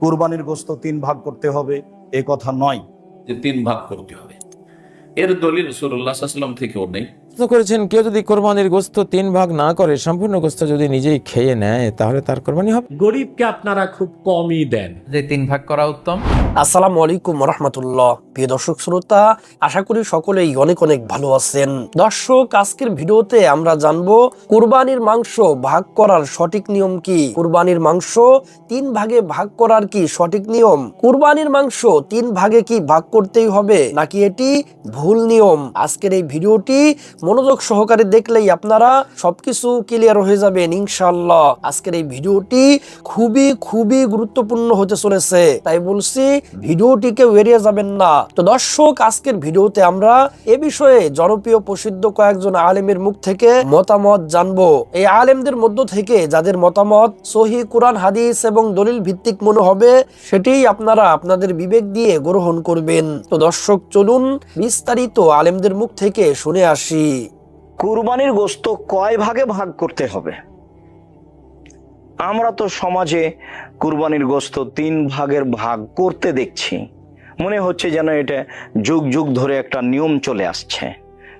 কুরবানির গোস্ত তিন ভাগ করতে হবে, এ কথা নয়। যে তিন ভাগ করতে হবে। এর দলিল রসুল্লাহাম থেকেও নেই। প্রশ্ন করেছেন কেউ যদি কোরবানির গোস্ত তিন ভাগ না করে সম্পূর্ণ গোস্ত যদি নিজেই খেয়ে নেয় তাহলে তার কোরবানি হবে। গরিবকে আপনারা খুব কমই দেন। যে তিন ভাগ করা উত্তম। আসসালামু আলাইকুম রহমতুল্লাহ প্রিয় দর্শক শ্রোতা আশা করি সকলেই অনেক অনেক ভালো আছেন। দর্শক আজকের ভিডিওতে আমরা জানব কুরবানির মাংস ভাগ করার সঠিক নিয়ম কি? কুরবানির মাংস তিন ভাগে ভাগ করার কি সঠিক নিয়ম? কুরবানির মাংস তিন ভাগে কি ভাগ করতেই হবে? নাকি এটি ভুল নিয়ম? আজকের এই ভিডিওটি মনোযোগ সহকারে দেখলেই আপনারা সবকিছু ক্লিয়ার হয়ে যাবেন ইনশাল্লাহ আজকের এই ভিডিওটি খুবই খুবই গুরুত্বপূর্ণ হতে চলেছে। তাই বলছি ভিডিওটিকে এড়িয়ে যাবেন না। তো দর্শক, আজকের ভিডিওতে আমরা এ বিষয়ে জনপ্রিয়, প্রসিদ্ধ কয়েকজন আলেমের মুখ থেকে মতামত জানব। এই আলেমদের মধ্য থেকে যাদের মতামত সহি কোরআন, হাদিস এবং দলিল ভিত্তিক মনে হবে সেটাই আপনারা আপনাদের বিবেক দিয়ে গ্রহণ করবেন। তো দর্শক, চলুন বিস্তারিত আলেমদের মুখ থেকে শুনে আসি। কুরবানির গোস্ত কয় ভাগে ভাগ করতে হবে? আমরা তো সমাজে কুরবানির গোস্ত তিন ভাগের ভাগ করতে দেখছি। মনে হচ্ছে যেন এটা যুগ যুগ ধরে একটা নিয়ম চলে আসছে।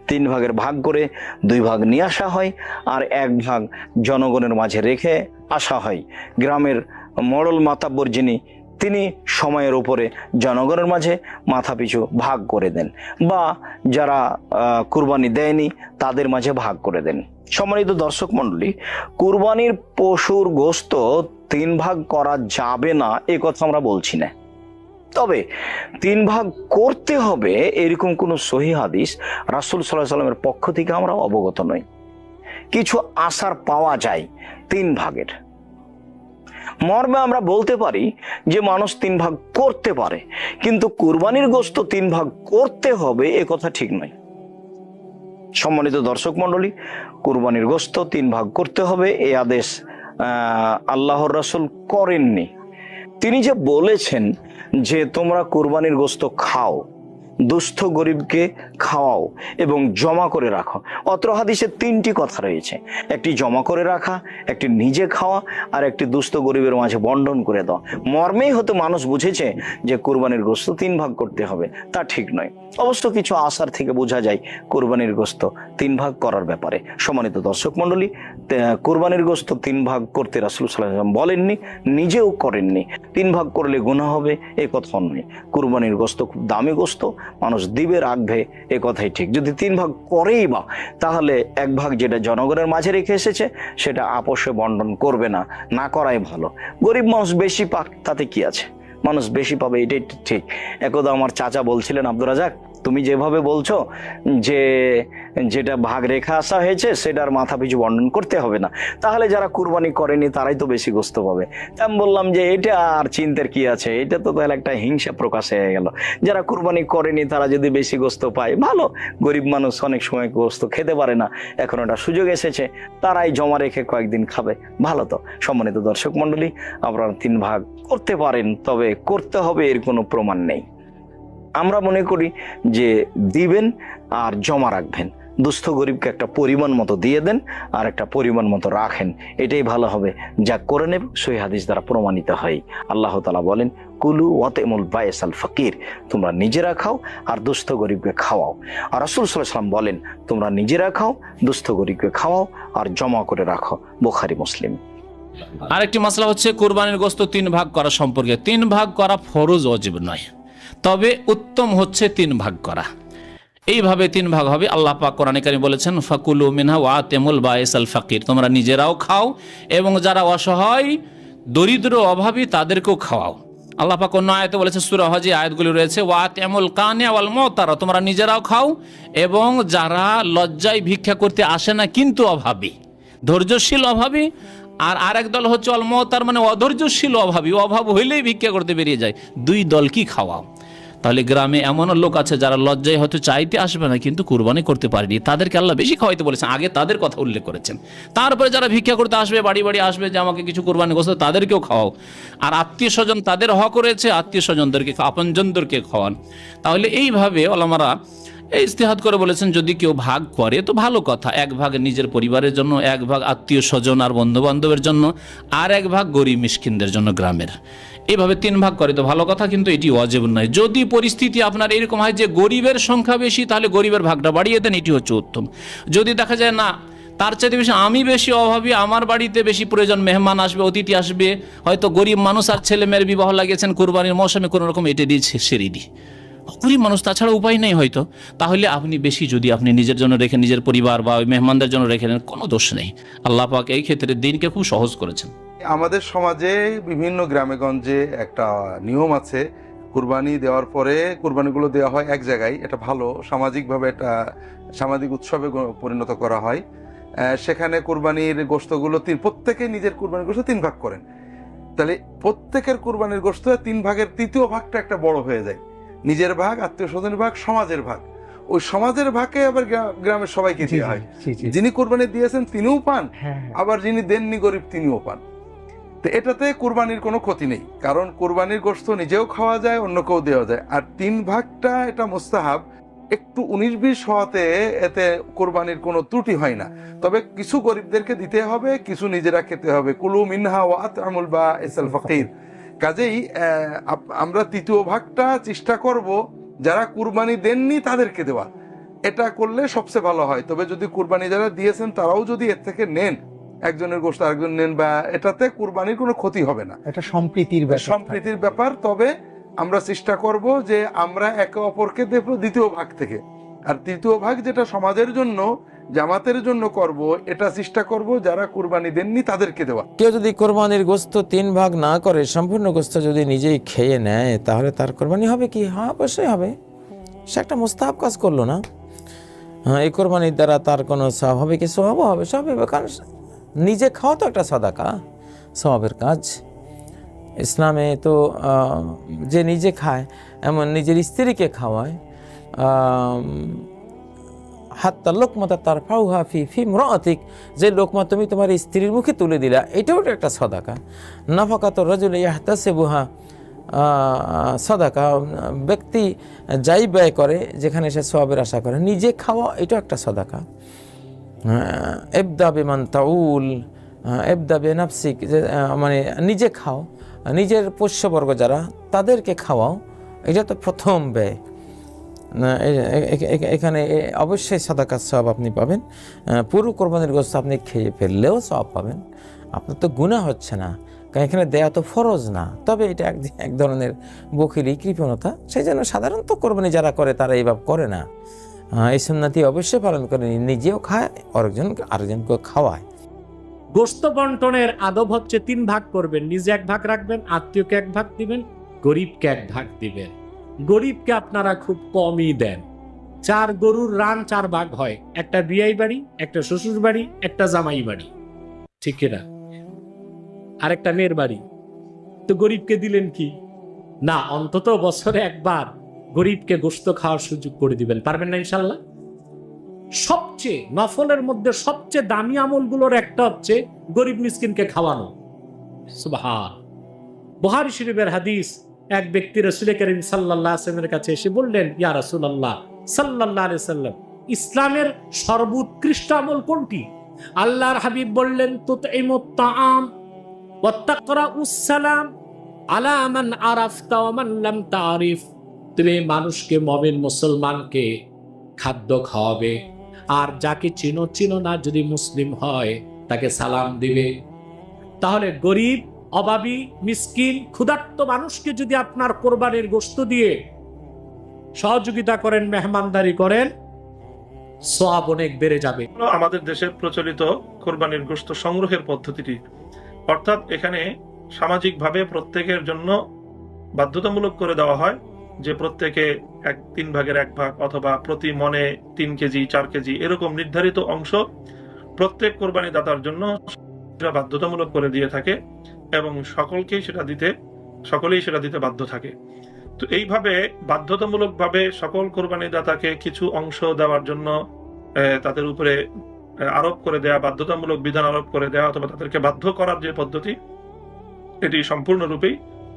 তিন ভাগের ভাগ করে দুই ভাগ নিয়ে আসা হয় আর এক ভাগ জনগণের মাঝে রেখে আসা হয়। গ্রামের মডল মাতাব্বর যিনি তিনি সময়ের উপরে জনগণের মাঝে মাথা পিছু ভাগ করে দেন বা যারা কুরবানি দেয়নি তাদের মাঝে ভাগ করে দেন। সম্মানিত দর্শক মণ্ডলী, কুরবানির পশুর গোস্ত তিন ভাগ করা যাবে না, এ কথা আমরা বলছি না। তবে তিন ভাগ করতে হবে, এরকম কোনো সহি হাদিস রাসুল সাল্লাহ সাল্লামের পক্ষ থেকে আমরা অবগত নই। কিছু আশার পাওয়া যায় তিন ভাগের। মর্মে আমরা বলতে পারি যে মানুষ তিন ভাগ করতে পারে, কিন্তু কুরবানির গোস্ত তিন ভাগ করতে হবে এ কথা ঠিক নয়। সম্মানিত দর্শক মণ্ডলী, কুরবানির গোস্ত তিন ভাগ করতে হবে এই আদেশ আল্লাহর রাসূল করেননি। তিনি যে বলেছেন যে তোমরা কুরবানির গোস্ত খাও দুস্থ গরিবকে খাওয়াও এবং জমা করে রাখো। অত্র হাদিসে তিনটি কথা রয়েছে। একটি জমা করে রাখা, একটি নিজে খাওয়া, আর একটি দুস্থ গরিবের মাঝে বন্টন করে দাও। মর্মেই হয়তো মানুষ বুঝেছে যে কুরবানির গোস্ত তিন ভাগ করতে হবে। তা ঠিক নয়। অবশ্য কিছু আশার থেকে বোঝা যায় কোরবানির গোস্ত তিন ভাগ করার ব্যাপারে। সম্মানিত দর্শক মণ্ডলী কোরবানির গোস্ত তিন ভাগ করতে রাসুল সাল্লাম বলেননি, নিজেও করেননি। তিন ভাগ করলে গুণা হবে, এ কথা নয় কোরবানির গোস্ত খুব দামি গোস্ত মানুষ দিবে, রাখবে, এ কথাই ঠিক। যদি তিন ভাগ করেই বা, তাহলে এক ভাগ যেটা জনগণের মাঝে রেখে এসেছে, সেটা আপোষে বন্টন করবে না না করাই ভালো। গরিব মানুষ বেশি পাক, তাতে কি আছে? মানুষ বেশি পাবে, এটাই ঠিক। একদা আমার চাচা বলছিলেন, আব্দুর রাজাক, তুমি যেভাবে বলছো যে যেটা ভাগ রেখা আসা হয়েছে, সেটার মাথা পিছু বর্ণন করতে হবে না। তাহলে যারা কুরবানি করেনি, তারাই তো বেশি গোস্ত পাবে। আমি বললাম যে, এটা আর চিন্তার কি আছে? এটা তো তাহলে একটা হিংসা প্রকাশ হয়ে গেল। যারা কুরবানি করেনি, তারা যদি বেশি গোস্ত পায়, ভালো। গরিব মানুষ অনেক সময় গোস্ত খেতে পারে না। এখন ওটা সুযোগ এসেছে। তারাই জমা রেখে কয়েকদিন খাবে। ভালো তো। সম্মানিত দর্শক মণ্ডলী, আপনারা তিন ভাগ করতে পারেন, তবে করতে হবে, এর কোনো প্রমাণ নেই। আমরা মনে করি যে দিবেন আর জমা রাখবেন। দুস্থ গরিবকে একটা পরিমাণ মতো দিয়ে দেন আর একটা পরিমাণ মতো রাখেন। এটাই ভালো হবে। যা করে নেব, সই হাদিস দ্বারা প্রমাণিত হয়। আল্লাহ তালা বলেন, কুলু ওয়াতেমুল বায়েস আল ফকির। তোমরা নিজেরা খাও আর দুস্থ গরিবকে খাওয়াও। আর রাসুল সাল্লাম বলেন, তোমরা নিজেরা খাও, দুস্থ গরিবকে খাওয়াও আর জমা করে রাখো। বোখারি, মুসলিম। আরেকটি মশলা হচ্ছে, কোরবানির গোস্ত তিন ভাগ করা সম্পর্কে। তিন ভাগ করা ফরজ, অজীব নয়। তবে উত্তম হচ্ছে তিন ভাগ করা। এইভাবে তিন ভাগ হবে। আল্লাহ পাক কোরআনে বলেছেন, ফাকুলু মিনহা ওয়া তেমুল বায়েস আল ফাকির। তোমরা নিজেরাও খাও এবং যারা অসহায়, দরিদ্র, অভাবী, তাদেরকেও খাওয়াও। আল্লাহ পাক অন্য আয়তে বলেছে সুরা আয়াতগুলি রয়েছে, ওয়া তেমুল কানে ওয়াল মতারা তোমরা নিজেরাও খাও এবং যারা লজ্জায় ভিক্ষা করতে আসে না, কিন্তু অভাবী, ধৈর্যশীল অভাবী, আর আরেক দল হচ্ছে অলমতার মানে অধৈর্যশীল অভাবী। অভাব হইলেই ভিক্ষা করতে বেরিয়ে যায়। দুই দল কি খাওয়াও? তাহলে গ্রামে এমনও লোক আছে যারা লজ্জায় হয়তো চাইতে আসবে না, কিন্তু কুরবানি করতে পারেনি। তাদেরকে আল্লাহ বেশি খাওয়াইতে বলেছেন। আগে তাদের কথা উল্লেখ করেছেন। তারপরে যারা ভিক্ষা করতে আসবে, বাড়ি বাড়ি আসবে যে আমাকে কিছু কোরবানি গোস্ত, তাদেরকেও খাওয়াও। আর আত্মীয় স্বজন তাদের হক রয়েছে, আত্মীয় স্বজনদেরকে, আপনজনদেরকে খাওয়ান। তাহলে এইভাবে ওলামারা এই ইস্তেহাদ করে বলেছেন, যদি কেউ ভাগ করে, তো ভালো কথা। এক ভাগ নিজের পরিবারের জন্য, এক ভাগ আত্মীয় স্বজন আর বন্ধু বান্ধবের জন্য, আর এক ভাগ গরিব মিসকিনদের জন্য গ্রামের। এইভাবে তিন ভাগ করে, তো ভালো কথা কিন্তু এটি অজেব নয়। যদি পরিস্থিতি আপনার এরকম হয় যে গরিবের সংখ্যা বেশি, তাহলে গরিবের ভাগটা বাড়িয়ে দেন, এটি হচ্ছে উত্তম। যদি দেখা যায় না, তার চাইতে বেশি আমি বেশি অভাবী, আমার বাড়িতে বেশি প্রয়োজন, মেহমান আসবে, অতিথি আসবে, হয়তো গরিব মানুষ আর ছেলে মেয়ের বিবাহ লাগিয়েছেন, কোরবানির মৌসুমে কোনো রকম এটে দিয়ে সেরে দিই গরিব মানুষ, তাছাড়া উপায় নেই হয়তো। তাহলে আপনি বেশি যদি আপনি নিজের জন্য রেখে, নিজের পরিবার বা ওই মেহমানদের জন্য রেখে নেন কোনো দোষ নেই। আল্লাহ পাক এই ক্ষেত্রে দিনকে খুব সহজ করেছেন। আমাদের সমাজে বিভিন্ন গ্রামে গঞ্জে একটা নিয়ম আছে কুরবানি দেওয়ার পরে কুরবানিগুলো দেওয়া হয় এক জায়গায় এটা ভালো। সামাজিকভাবে একটা সামাজিক উৎসবে পরিণত করা হয়। সেখানে কুরবানির গোস্তগুলো তিন প্রত্যেকে নিজের কুরবানির গোস্ত তিন ভাগ করেন। তাহলে প্রত্যেকের কুরবানির গোস্ত তিন ভাগের তৃতীয় ভাগটা একটা বড় হয়ে যায়। নিজের ভাগ আত্মীয় স্বজনের ভাগ সমাজের ভাগ। ওই সমাজের ভাগে আবার গ্রা- গ্রামের সবাইকে দেওয়া হয়। যিনি কোরবানি দিয়েছেন তিনিও পান। আবার যিনি দেননি গরিব তিনিও পান। তো এটাতে কুরবানির কোনো ক্ষতি নেই, কারণ কুরবানির গোস্ত নিজেও খাওয়া যায়, অন্য কেউ দেওয়া যায়। আর তিন ভাগটা এটা মুস্তাহাব, একটু উনিশ বিশ হওয়াতে এতে কোরবানির কোনো ত্রুটি হয় না। তবে কিছু গরিবদেরকে দিতে হবে, কিছু নিজেরা খেতে হবে। কুলু মিনহা ওয়াত আমুল বা এসাল ফকির। কাজেই আমরা তৃতীয় ভাগটা চেষ্টা করব, যারা কুরবানি দেননি তাদেরকে দেওয়া। এটা করলে সবচেয়ে ভালো হয়। তবে যদি কুরবানি যারা দিয়েছেন, তারাও যদি এর থেকে নেন একজনের গোষ্ঠ আরেকজন নেন বা এটাতে কুরবানির কোনো ক্ষতি হবে না। এটা সম্প্রীতির ব্যাপার। সম্প্রীতির ব্যাপার তবে আমরা চেষ্টা করব যে আমরা একে অপরকে দেব দ্বিতীয় ভাগ থেকে। আর তৃতীয় ভাগ যেটা সমাজের জন্য জামাতের জন্য করব এটা চেষ্টা করব যারা কুরবানি দেননি তাদেরকে দেওয়া। কেউ যদি কোরবানির গোস্ত তিন ভাগ না করে সম্পূর্ণ গোস্ত যদি নিজেই খেয়ে নেয় তাহলে তার কোরবানি হবে কি? হ্যাঁ অবশ্যই হবে। সে একটা মোস্তাহাব কাজ করল না? হ্যাঁ এই কোরবানির দ্বারা তার কোনো সব হবে কি স্বভাবও হবে? সব হবে। কারণ নিজে খাওয়া তো একটা সাদাকা, স্বভাবের কাজ। ইসলামে তো যে নিজে খায়, এমন নিজের স্ত্রীকে খাওয়ায় হাত্তা লোকমতা তার ফাউহা ফি ফি মরাতিক, যে লোকমা তুমি তোমার স্ত্রীর মুখে তুলে দিলা, এটাও একটা সদাকা। নাফাকা তো রজুল ইয়াহতাসে বুহা সদাকা, ব্যক্তি যাই ব্যয় করে, যেখানে সে সবের আশা করে, নিজে খাওয়া এটাও একটা সদাকা। এবদা বেমান তাউল এবদা বেনাফসিক মানে নিজে খাও নিজের পোষ্যবর্গ যারা, তাদেরকে খাওয়াও, এটা তো প্রথম ব্যয়। এখানে অবশ্যই সাদাকার সব আপনি পাবেন। পুরো কোরবানির গোস্ত আপনি খেয়ে ফেললেও সব পাবেন। আপনার তো গুণা হচ্ছে না, কারণ এখানে দেয়া তো ফরজ না। তবে এটা এক এক ধরনের বকিলি কৃপণতা। সেই জন্য সাধারণত কোরবানি যারা করে, তারা এইভাবে করে না। এই সুন্নাতি অবশ্যই পালন করে। নিজেও খায় আরেকজন আরেকজনকে খাওয়ায়। গোস্ত বন্টনের আদব হচ্ছে তিন ভাগ করবেন। নিজে এক ভাগ রাখবেন, আত্মীয়কে এক ভাগ দিবেন, গরিবকে এক ভাগ দিবেন। গরিবকে আপনারা খুব কমই দেন। চার গরুর রান চার ভাগ হয়। একটা বিয়াই বাড়ি, একটা শ্বশুর বাড়ি, একটা জামাই বাড়ি। ঠিক কিনা আর একটা মেয়ের বাড়ি। তো গরিবকে দিলেন কি? না, অন্তত বছরে একবার। গরিবকে গোস্ত খাওয়ার সুযোগ করে দিবেন। পারবেন না ইনশাল্লাহ সবচেয়ে নফলের মধ্যে সবচেয়ে দামি আমলগুলোর একটা হচ্ছে গরিব মিসকিনকে খাওয়ানো। বুহারি শরীফের হাদিস, এক ব্যক্তি রসুল করিম সাল্লাল্লাহু আলাইহি ওয়াসাল্লামের কাছে এসে বললেন, ইয়া রাসূলুল্লাহ, সাল্লাল্লাহু আলাইহি সাল্লাম ইসলামের সর্বোৎকৃষ্ট আমল কোনটি? আল্লাহর হাবিব বললেন তাকরাউস সালাম আলা মান আরাফতা ওয়া মান লাম তারিফ তুমি মানুষকে, মমিন মুসলমানকে খাদ্য খাওয়াবে। আর যাকে চিনো চিনো না যদি মুসলিম হয়, তাকে সালাম দিবে। তাহলে গরিব, অভাবী, মিসকিন, ক্ষুধার্ত মানুষকে যদি আপনার কোরবানির গোস্ত দিয়ে সহযোগিতা করেন, মেহমানদারি করেন সব অনেক বেড়ে যাবে। আমাদের দেশে প্রচলিত কোরবানির গোশত সংগ্রহের পদ্ধতিটি, অর্থাৎ এখানে সামাজিকভাবে প্রত্যেকের জন্য বাধ্যতামূলক করে দেওয়া হয়। যে প্রত্যেকে এক তিন ভাগের এক ভাগ অথবা প্রতি মনে তিন কেজি, চার কেজি এরকম নির্ধারিত অংশ প্রত্যেক কোরবানি দাতার জন্য বাধ্যতামূলক করে দিয়ে থাকে এবং সকলকেই সেটা দিতে, সকলেই সেটা দিতে বাধ্য থাকে। তো এইভাবে বাধ্যতামূলকভাবে সকল কোরবানি দাতাকে কিছু অংশ দেওয়ার জন্য তাদের উপরে আরোপ করে দেয়া, বাধ্যতামূলক বিধান আরোপ করে দেওয়া অথবা তাদেরকে বাধ্য করার যে পদ্ধতি, এটি সম্পূর্ণরূপেই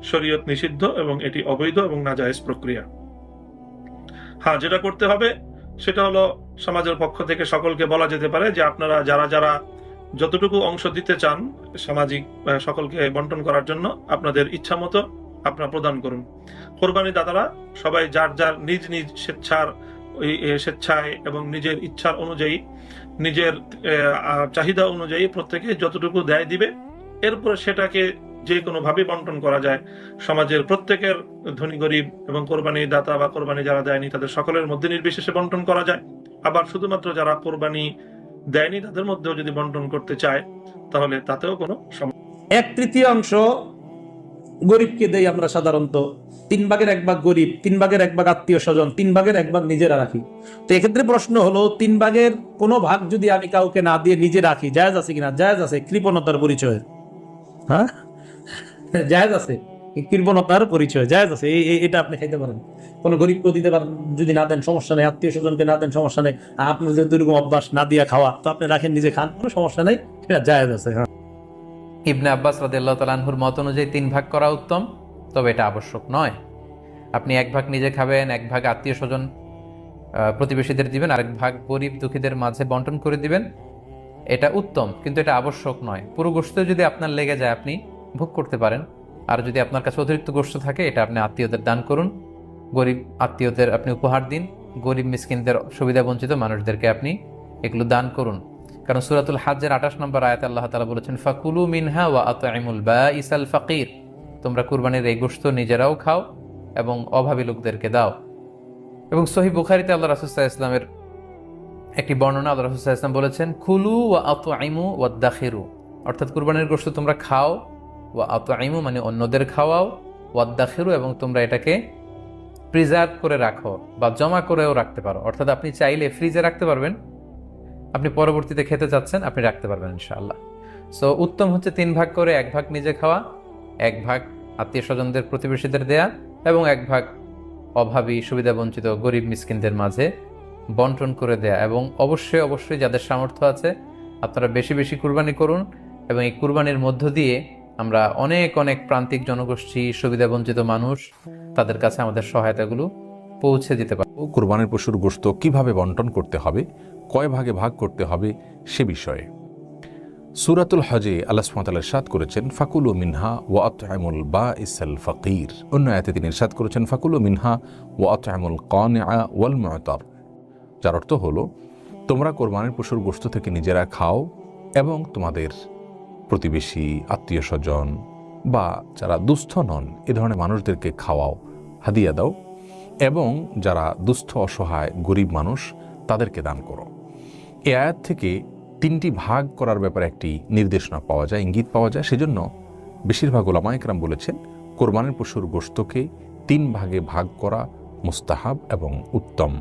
শরীয়ত নিষিদ্ধ এবং এটি অবৈধ এবং নাজায়েজ প্রক্রিয়া। হ্যাঁ যেটা করতে হবে, সেটা হলো সমাজের পক্ষ থেকে সকলকে বলা যেতে পারে যে আপনারা যারা যারা যতটুকু অংশ দিতে চান সামাজিক সকলকে বন্টন করার জন্য আপনাদের ইচ্ছা মতো আপনারা প্রদান করুন। কোরবানি দাতারা, সবাই যার যার নিজ নিজ স্বেচ্ছার স্বেচ্ছায় এবং নিজের ইচ্ছার অনুযায়ী, নিজের চাহিদা অনুযায়ী প্রত্যেকে যতটুকু দেয় দিবে, এরপরে সেটাকে যে কোনো ভাবে বন্টন করা যায়। সমাজের প্রত্যেকের ধনী গরিব এবং কোরবানি দাতা বা কোরবানি যারা দেয়নি, তাদের সকলের মধ্যে নির্বিশেষে বন্টন করা যায়। আবার শুধুমাত্র যারা কোরবানি দেয়নি, তাদের মধ্যেও যদি বন্টন করতে চায়, তাহলে তাতেও কোনো এক তৃতীয়াংশ গরিবকে দেই আমরা সাধারণত। তিন ভাগের এক ভাগ গরিব, তিন ভাগের এক ভাগ আত্মীয় স্বজন, তিন ভাগের এক ভাগ নিজেরা রাখি। তো এক্ষেত্রে প্রশ্ন হলো, তিন ভাগের কোনো ভাগ যদি আমি কাউকে না দিয়ে নিজে রাখি, জায়েজ আছে কিনা? জায়েজ আছে, কৃপণতার পরিচয়। হ্যাঁ? জায়েজ আছে। কৃপণতার পরিচয়, জায়েজ আছে। এটা আপনি খাইতে পারেন। কোনো গরিবকে দিতে পারেন, যদি না দেন সমস্যা নেই, আত্মীয় স্বজনকে না দেন সমস্যা নেই। আপনার যে দুর্গম অভ্যাস না দিয়া খাওয়া, তো আপনি রাখেন, নিজে খান, কোনো সমস্যা নেই এটা জায়েজ আছে হ্যাঁ। ইবনে আব্বাস রাদিয়াল্লাহু তাআলাহুর মত অনুযায়ী তিন ভাগ করা উত্তম, তবে এটা আবশ্যক নয়। আপনি এক ভাগ নিজে খাবেন, এক ভাগ আত্মীয় স্বজন প্রতিবেশীদের দিবেন, আরেক ভাগ গরিব দুঃখীদের মাঝে বন্টন করে দিবেন। এটা উত্তম, কিন্তু এটা আবশ্যক নয়। পুরো গোষ্ঠ যদি আপনার লেগে যায়, আপনি ভোগ করতে পারেন। আর যদি আপনার কাছে অতিরিক্ত গোষ্ঠ থাকে, এটা আপনি আত্মীয়দের দান করুন। গরিব আত্মীয়দের আপনি উপহার দিন। গরিব মিসকিনদের সুবিধা বঞ্চিত মানুষদেরকে আপনি এগুলো দান করুন। কারণ সুরাতুল হাজের আঠাশ নম্বর আয়াত আল্লাহ তালা বলেছেন, ফাকুলু মিনহা ওয়া আতআইমুল বা ইসাল ফাকির। তোমরা কুরবানির এই গোশত নিজেরাও খাও এবং অভাবী লোকদেরকে দাও। এবং সহি বুখারিতে আল্লাহ রাসুসাহ ইসলামের একটি বর্ণনা আল্লাহ রাসুসাহ ইসলাম বলেছেন খুলু ওয়া আতআইমু ওয়া দাখিরু অর্থাৎ কুরবানির গোশত তোমরা খাও ওয়া আতআইমু মানে অন্যদের খাওয়াও, ওয়া দাখিরু এবং তোমরা এটাকে প্রিজার্ভ করে রাখো বা জমা করেও রাখতে পারো। অর্থাৎ আপনি চাইলে ফ্রিজে রাখতে পারবেন। আপনি পরবর্তীতে খেতে চাচ্ছেন, আপনি রাখতে পারবেন ইনশাআল্লাহ। সো উত্তম হচ্ছে তিন ভাগ করে, এক ভাগ নিজে খাওয়া, এক ভাগ আত্মীয় স্বজনদের প্রতিবেশীদের দেয়া, এবং এক ভাগ অভাবী, সুবিধাবঞ্চিত, গরিব মিসকিনদের মাঝে বন্টন করে দেয়া। এবং অবশ্যই অবশ্যই যাদের সামর্থ্য আছে, আপনারা বেশি বেশি কুরবানি করুন, এবং এই কুরবানির মধ্য দিয়ে আমরা অনেক অনেক প্রান্তিক জনগোষ্ঠী সুবিধাবঞ্চিত মানুষ তাদের কাছে আমাদের সহায়তাগুলো পৌঁছে দিতে পারি ও কোরবানির পশুর গোশত কীভাবে বন্টন করতে হবে, কয় ভাগে ভাগ করতে হবে সে বিষয়ে। সুরাতুল হজে আল্লাহ সুমাতাল সাদ করেছেন, ফাকুল মিনহা ও আতমুল বা ইসাল ফকির। অন্য আয়াতে তিনি সাদ করেছেন, ফাকুল মিনহা ও আতমুল কন ওয়াল ময়তর যার অর্থ হলো, তোমরা কোরবানির পশুর গোশত থেকে নিজেরা খাও এবং তোমাদের প্রতিবেশী, আত্মীয় স্বজন বা যারা দুস্থ নন, এ ধরনের মানুষদেরকে খাওয়াও, হাদিয়া দাও এবং যারা দুস্থ, অসহায়, গরিব মানুষ, তাদেরকে দান করো। এ আয়াত থেকে তিনটি ভাগ করার ব্যাপারে একটি নির্দেশনা পাওয়া যায়, ইঙ্গিত পাওয়া যায়। সেজন্য বেশিরভাগ ওলামা একরাম বলেছেন, কোরবানির পশুর গোশতকে তিন ভাগে ভাগ করা মুস্তাহাব এবং উত্তম।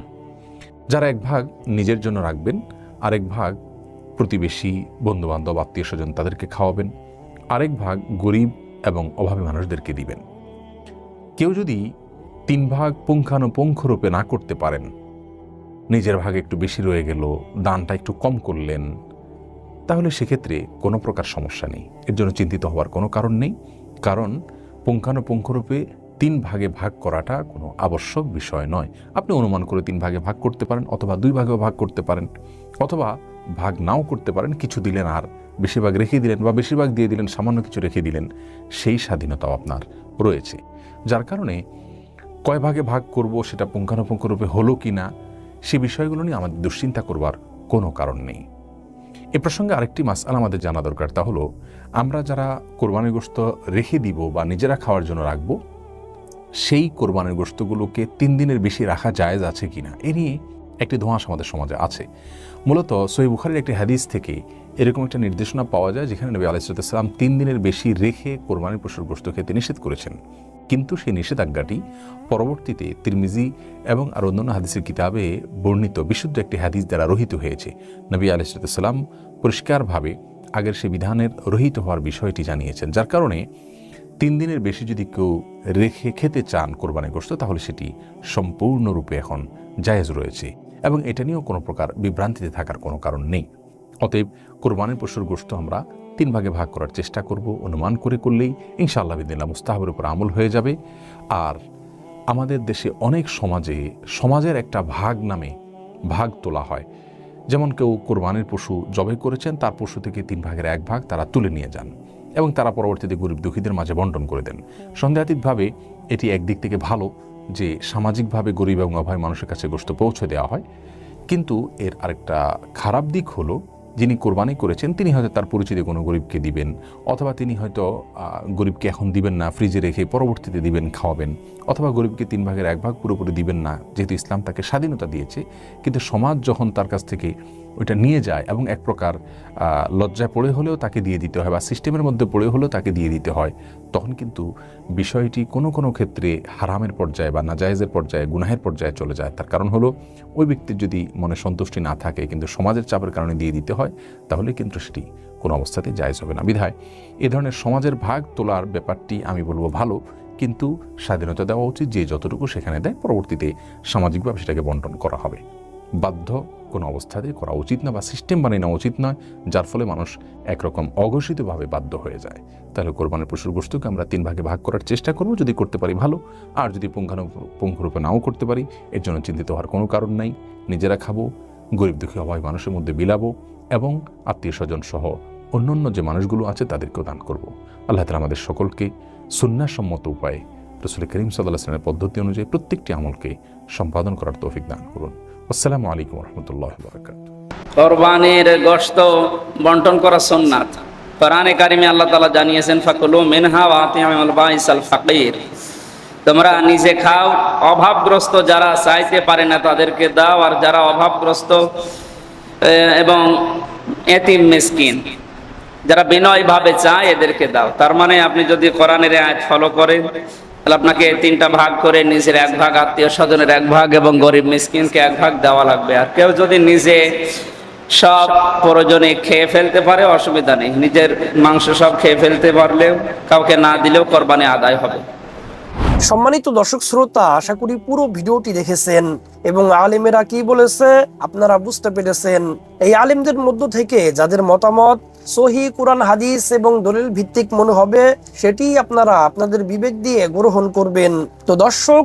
যারা এক ভাগ নিজের জন্য রাখবেন, আরেক ভাগ প্রতিবেশী, বন্ধুবান্ধব আত্মীয় স্বজন তাদেরকে খাওয়াবেন। আরেক ভাগ গরিব এবং অভাবী মানুষদেরকে দিবেন। কেউ যদি তিন ভাগ পুঙ্খানুপুঙ্খরূপে না করতে পারেন, নিজের ভাগ একটু বেশি রয়ে গেল, দানটা একটু কম করলেন, তাহলে সেক্ষেত্রে কোনো প্রকার সমস্যা নেই। এর জন্য চিন্তিত হওয়ার কোনো কারণ নেই। কারণ পুঙ্খানুপুঙ্খরূপে তিন ভাগে ভাগ করাটা কোনো আবশ্যক বিষয় নয়। আপনি অনুমান করে তিন ভাগে ভাগ করতে পারেন অথবা দুই ভাগেও ভাগ করতে পারেন। অথবা ভাগ নাও করতে পারেন, কিছু দিলেন আর বেশিরভাগ রেখে দিলেন বা বেশিরভাগ দিয়ে দিলেন, সামান্য কিছু রেখে দিলেন, সেই স্বাধীনতাও আপনার রয়েছে। যার কারণে কয় ভাগে ভাগ করব সেটা পুঙ্খানুপুঙ্খরূপে হলো কি না, সে বিষয়গুলো নিয়ে আমাদের দুশ্চিন্তা করবার কোনো কারণ নেই। এ প্রসঙ্গে আরেকটি মাসাল আমাদের জানা দরকার, তা হলো আমরা যারা কোরবানির গোস্ত রেখে দিব বা নিজেরা খাওয়ার জন্য রাখব, সেই কোরবানির গোস্তগুলোকে তিন দিনের বেশি রাখা জায়েজ আছে কিনা এ নিয়ে একটি ধোঁয়াশ আমাদের সমাজে আছে। মূলত সহি বুখারির একটি হাদিস থেকে এরকম একটা নির্দেশনা পাওয়া যায়, যেখানে নবী আলাইসালাম তিন দিনের বেশি রেখে কোরবানির পশুর গোস্ত খেতে নিষেধ করেছেন। কিন্তু সেই নিষেধাজ্ঞাটি পরবর্তীতে তিরমিজি এবং আর অন্যান্য হাদিসের কিতাবে বর্ণিত বিশুদ্ধ একটি হাদিস দ্বারা রহিত হয়েছে। নবী আলাইসালাম পরিষ্কারভাবে আগের সে বিধানের রহিত হওয়ার বিষয়টি জানিয়েছেন। যার কারণে তিন দিনের বেশি যদি কেউ রেখে খেতে চান কোরবানি গোস্ত তাহলে সেটি সম্পূর্ণরূপে এখন জায়েজ রয়েছে। এবং এটা নিয়েও কোনো প্রকার বিভ্রান্তিতে থাকার কোনো কারণ নেই। অতএব কোরবানির পশুর গোস্ত আমরা তিন ভাগে ভাগ করার চেষ্টা করব, অনুমান করে করলেই ইনশাআল্লাহ বিদিল্লা মুস্তাহাবের উপর আমল হয়ে যাবে। আর আমাদের দেশে অনেক সমাজে সমাজের একটা ভাগ নামে ভাগ তোলা হয়। যেমন কেউ কোরবানির পশু জবাই করেছেন, তার পশু থেকে তিন ভাগের এক ভাগ তারা তুলে নিয়ে যান এবং তারা পরবর্তীতে গরিব দুঃখীদের মাঝে বন্টন করে দেন। সন্দেহাতীতভাবে এটি একদিক থেকে ভালো যে সামাজিকভাবে গরিব এবং অভয় মানুষের কাছে গোস্ত পৌঁছে দেওয়া হয়। কিন্তু এর আরেকটা খারাপ দিক হলো, যিনি কোরবানি করেছেন, তিনি হয়তো তার পরিচিতি কোনো গরিবকে দিবেন, অথবা তিনি হয়তো গরিবকে এখন দিবেন না, ফ্রিজে রেখে পরবর্তীতে দিবেন, খাওয়াবেন, অথবা গরিবকে তিন ভাগের এক ভাগ পুরোপুরি দিবেন না, যেহেতু ইসলাম তাকে স্বাধীনতা দিয়েছে। কিন্তু সমাজ যখন তার কাছ থেকে ওইটা নিয়ে যায় এবং এক প্রকার লজ্জায় পড়ে হলেও তাকে দিয়ে দিতে হয় বা সিস্টেমের মধ্যে পড়ে হলেও তাকে দিয়ে দিতে হয়। তখন কিন্তু বিষয়টি কোনো কোনো ক্ষেত্রে হারামের পর্যায়ে বা নাজায়েজের পর্যায়ে, গুনাহের পর্যায়ে চলে যায়। তার কারণ হলো, ওই ব্যক্তির যদি মনে সন্তুষ্টি না থাকে কিন্তু সমাজের চাপের কারণে দিয়ে দিতে হয়, তাহলে কিন্তু সেটি কোনো অবস্থাতেই জায়জ হবে না। বিধায় এ ধরনের সমাজের ভাগ তোলার ব্যাপারটি আমি বলব ভালো, কিন্তু স্বাধীনতা দেওয়া উচিত যে যতটুকু সেখানে দেয়, পরবর্তীতে সামাজিকভাবে সেটাকে বন্টন করা হবে। বাধ্য কোনো অবস্থাতে করা উচিত না বা সিস্টেম বানিয়ে নেওয়া উচিত নয়, যার ফলে মানুষ একরকম অঘোষিতভাবে বাধ্য হয়ে যায়। তাহলে কোরবানের পশুর গোষ্ঠকে আমরা তিন ভাগে ভাগ করার চেষ্টা করব যদি করতে পারি ভালো, আর যদি পুঙ্খানু পুঙ্খরূপে নাও করতে পারি, এর জন্য চিন্তিত হওয়ার কোনো কারণ নাই। নিজেরা খাব, গরিব দুঃখী অভয় মানুষের মধ্যে বিলাবো এবং আত্মীয় স্বজন সহ অন্যান্য যে মানুষগুলো আছে তাদেরকেও দান করব। আল্লাহ তালা আমাদের সকলকে সুন্নাসম্মত উপায়ে রসুল করিম সাল্লাহ আসলামের পদ্ধতি অনুযায়ী প্রত্যেকটি আমলকে সম্পাদন করার তৌফিক দান করুন। আসসালামু আলাইকুম রহমতুল্লাহ কোরবানির বন্টন করা সুন্নাত। কোরআনে কারিমে আল্লাহ তাআলা জানিয়েছেন, ফাকুলু মিনহা ওয়া ফাকির। তোমরা নিজে খাও, অভাবগ্রস্ত যারা চাইতে পারে না তাদেরকে দাও, আর যারা অভাবগ্রস্ত এবং এতিম মিসকিন, যারা বিনয়ভাবে চায় এদেরকে দাও। তার মানে আপনি যদি কোরআনের আয়াত ফলো করেন তাহলে আপনাকে তিনটা ভাগ করে নিজের এক ভাগ, আত্মীয় স্বজনের এক ভাগ এবং গরিব মিসকিনকে এক ভাগ দেওয়া লাগবে। আর কেউ যদি নিজে সব প্রয়োজনে খেয়ে ফেলতে পারে, অসুবিধা নেই। নিজের মাংস সব খেয়ে ফেলতে পারলেও, কাউকে না দিলেও কোরবানি আদায় হবে। সম্মানিত দর্শক শ্রোতা, আশা করি পুরো ভিডিওটি দেখেছেন এবং আলেমেরা কি বলেছে আপনারা বুঝতে পেরেছেন। এই আলেমদের মধ্য থেকে যাদের মতামত সহি কোরআন, হাদিস এবং দলিল ভিত্তিক মনে হবে সেটি আপনারা আপনাদের বিবেক দিয়ে গ্রহণ করবেন। তো দর্শক